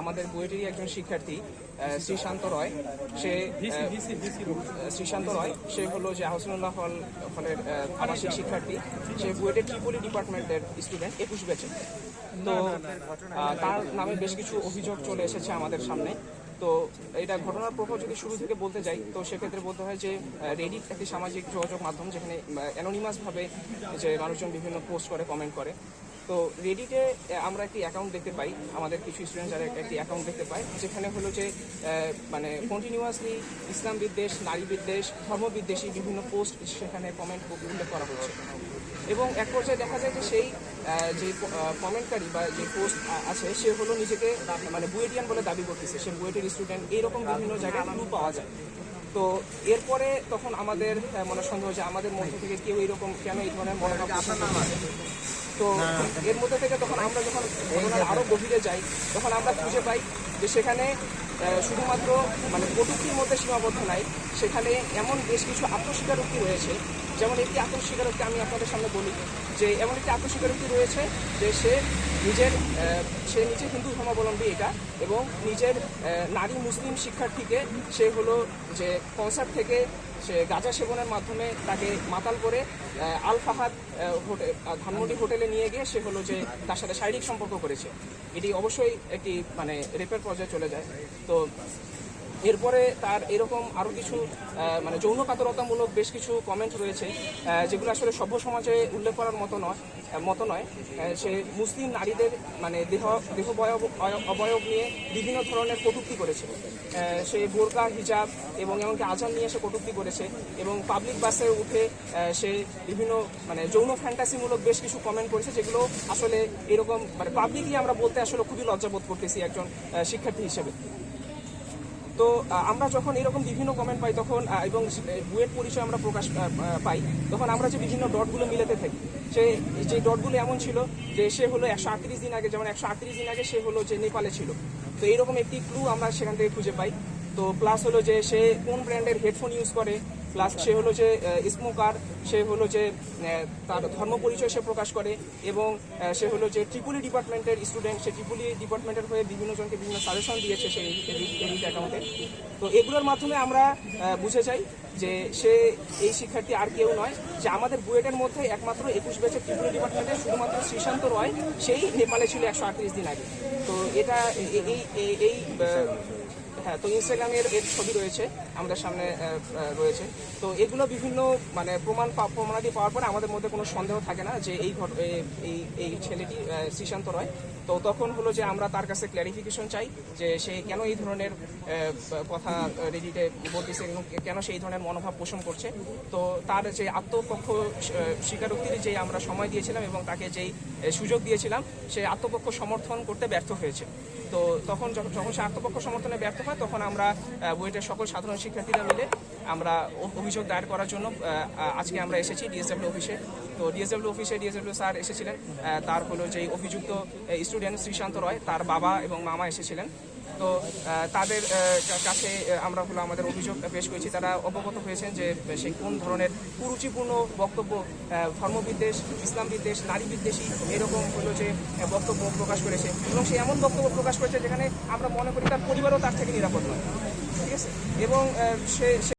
আমাদের বুয়েটেরই একজন শিক্ষার্থী শ্রীশান্ত রয়, সে শ্রীশান্ত রয়, সে হলো যে আহসানুল্লাহ হল, হলের আবাসিক শিক্ষার্থী। সে বুয়েটের ট্রিপলি ডিপার্টমেন্টের স্টুডেন্ট একুশ ব্যাচে তো তার নামে বেশ কিছু অভিযোগ চলে এসেছে আমাদের সামনে। তো, এটা ঘটনার প্রভাব যদি শুরু থেকে বলতে যাই, তো সেক্ষেত্রে বলতে হয় যে রেডিট একটি সামাজিক যোগাযোগ মাধ্যম যেখানে অ্যানোনিমাসভাবে যে মানুষজন বিভিন্ন পোস্ট করে কমেন্ট করে। তো রেডিটে আমরা একটি অ্যাকাউন্ট দেখতে পাই। আমাদের কিছু স্টুডেন্ট যারা একটি অ্যাকাউন্ট দেখতে পাই। যেখানে হলো যে মানে কন্টিনিউয়াসলি ইসলাম বিদ্বেষ, নারী বিদ্বেষ, ধর্ম বিদ্বেষী বিভিন্ন পোস্ট সেখানে কমেন্ট উল্লেখ করা হচ্ছে। এবং এক পর্যায়ে দেখা যায় যে সেই যে কমেন্টকারী বা যে পোস্ট আছে, সে হলো নিজেকে মানে বুয়েটিয়ান বলে দাবি করতেছে। সে বুয়েটের স্টুডেন্ট এইরকম বিভিন্ন জায়গায় ক্লু পাওয়া যায়। তো এরপরে তখন আমাদের মনে সন্দেহ যে আমাদের মধ্য থেকে কেউ এরকম কেন এই ধরনের করতেছে। তো এর মধ্যে থেকে তখন আমরা যখন ঘটনার আরও গভীরে যাই, তখন আমরা খুঁজে পাই যে সেখানে শুধুমাত্র মানে কটুক্তির মধ্যে সীমাবদ্ধ নাই, সেখানে এমন বেশ কিছু আত্মস্বীকারোক্তি রয়েছে। যেমন একটি আত্মস্বীকারোক্তি আমি আপনাদের সামনে বলি, যে এমন একটি আত্মস্বীকারোক্তি রয়েছে যে সে নিজের সে নিজে হিন্দু ধর্মাবলম্বী এটা, এবং নিজের নারী মুসলিম শিক্ষার্থীকে সে হলো যে কনসার্ট থেকে সে গাঁজা সেবনের মাধ্যমে তাকে মাতাল করে আল ফাহাদ হোটেল ধানমন্ডি হোটেলে নিয়ে গিয়ে সে হলো যে তার সাথে শারীরিক সম্পর্ক করেছে। এটি অবশ্যই একটি মানে রেপের পর্যায়ে চলে যায়। তো এরপরে তার এরকম আরও কিছু মানে যৌন কাতরতামূলক বেশ কিছু কমেন্ট রয়েছে যেগুলো আসলে সভ্য সমাজে উল্লেখ করার মতো নয় মতো নয়। সে মুসলিম নারীদের মানে দেহ দেহ বয়ব অবয়ব নিয়ে বিভিন্ন ধরনের কটুক্তি করেছে। সে বোরকা, হিজাব এবং এমনকি আজান নিয়ে সে কটুক্তি করেছে এবং পাবলিক বাসে উঠে সে বিভিন্ন মানে যৌন ফ্যান্টাসিমূলক বেশ কিছু কমেন্ট করেছে, যেগুলো আসলে এরকম মানে পাবলিকলি আমরা বলতে আসলে খুবই লজ্জাবোধ করতেছি একজন শিক্ষার্থী হিসেবে। তো আমরা যখন এরকম বিভিন্ন কমেন্ট পাই, তখন এবং বুয়েট পরিচয় আমরা প্রকাশ পাই, তখন আমরা যে বিভিন্ন ডটগুলো মিলাতে থাকি, সে, যে ডটগুলো এমন ছিল যে সে হলো একশো আটত্রিশ দিন আগে, যেমন একশো আটত্রিশ দিন আগে সে হলো যে নেপালে ছিল। তো এইরকম একটি ক্লু আমরা সেখান থেকে খুঁজে পাই। তো প্লাস হলো যে সে কোন ব্র্যান্ডের হেডফোন ইউজ করে প্লাস সে হলো যে স্মোকার, সে হলো যে তার ধর্ম পরিচয় সে প্রকাশ করে এবং সে হলো যে ট্রিপুলি ডিপার্টমেন্টের স্টুডেন্ট, সে ট্রিপুলি ডিপার্টমেন্টের হয়ে বিভিন্ন জনকে বিভিন্ন সাজেশন দিয়েছে সেই অ্যাকাউন্টে তো এগুলোর মাধ্যমে আমরা বুঝে যাই যে সে, এই শিক্ষার্থী আর কেউ নয়, যে আমাদের বুয়েটের মধ্যে একমাত্র একুশ ব্যাচের ট্রিপুলি ডিপার্টমেন্টের শুধুমাত্র শ্রীশান্ত রয়, সেই নেপালে ছিল একশো আটত্রিশ দিন আগে। তো এটা এই এই- হ্যাঁ তো ইনস্টাগ্রামের এর ছবি রয়েছে, আমাদের সামনে রয়েছে। তো এগুলো বিভিন্ন মানে প্রমাণ প্রমাণাদি পাওয়ার পরে আমাদের মধ্যে কোনো সন্দেহ থাকে না যে এই এই এই ছেলেটি শ্রীশান্ত রয়। তো তখন হলো যে আমরা তার কাছে ক্ল্যারিফিকেশন চাই যে সে কেন এই ধরনের কথা রেডিটে বলতেছে এবং কেন সেই ধরনের মনোভাব পোষণ করছে। তো তার যে আত্মপক্ষ স্বীকারোক্তির যে আমরা সময় দিয়েছিলাম এবং তাকে যেই সুযোগ দিয়েছিলাম, সে আত্মপক্ষ সমর্থন করতে ব্যর্থ হয়েছে। তো তখন যখন সে আত্মপক্ষ সমর্থনে ব্যর্থ হয়, তখন আমরা বুয়েটের সকল সাধারণ শিক্ষার্থীরা মিলে আমরা অভিযোগ দায়ের করার জন্য আজকে আমরা এসেছি ডিএসডব্লিউ অফিসে। তো ডিএসডব্লিউ অফিসে ডিএসডব্লিউ স্যার এসেছিলেন তার হলো যে অভিযুক্ত স্টুডেন্ট শ্রীশান্ত রয়, তার বাবা এবং মামা এসেছিলেন। তো তাদের কাছে আমরা হলো আমাদের অভিযোগ পেশ করেছি। তারা অবগত হয়েছেন যে, সে কোন ধরনের কুরুচিপূর্ণ বক্তব্য ধর্মবিদ্বেষ ইসলাম বিদ্বেষ নারী বিদ্বেষী এরকম হলো যে বক্তব্য প্রকাশ করেছে। এবং সে এমন বক্তব্য প্রকাশ করেছে যেখানে আমরা মনে করি তার পরিবারও তার থেকে নিরাপদ নয়। ঠিক আছে? এবং সে